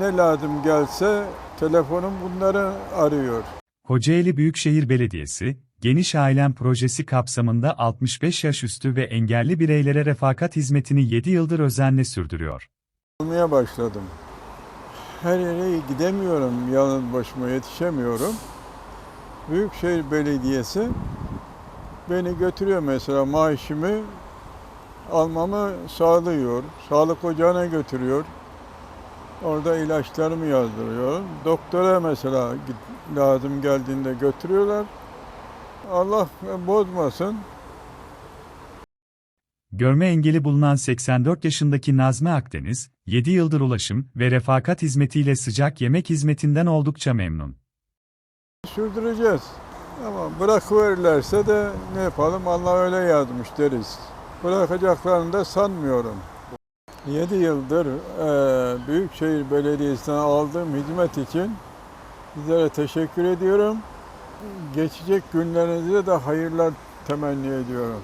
ne lazım gelse telefonum bunları arıyor. Kocaeli Büyükşehir Belediyesi, Geniş Ailem projesi kapsamında 65 yaş üstü ve engelli bireylere refakat hizmetini 7 yıldır özenle sürdürüyor. Olmaya başladım. Her yere gidemiyorum, yalnız başıma yetişemiyorum. Büyükşehir Belediyesi beni götürüyor mesela maaşımı almamı sağlıyor. Sağlık ocağına götürüyor. Orada ilaçlarımı yazdırıyor. Doktora mesela lazım geldiğinde götürüyorlar. Allah bozmasın. Görme engeli bulunan 84 yaşındaki Nazmi Akdeniz, 7 yıldır ulaşım ve refakat hizmetiyle sıcak yemek hizmetinden oldukça memnun. Sürdüreceğiz. Ama bırakıverirlerse de ne yapalım Allah öyle yazmış deriz. Bırakacaklarını da sanmıyorum. 7 yıldır eee Büyükşehir Belediyesi'nden aldığım hizmet için sizlere teşekkür ediyorum. Geçecek günlerinizde de hayırlar temenni ediyorum.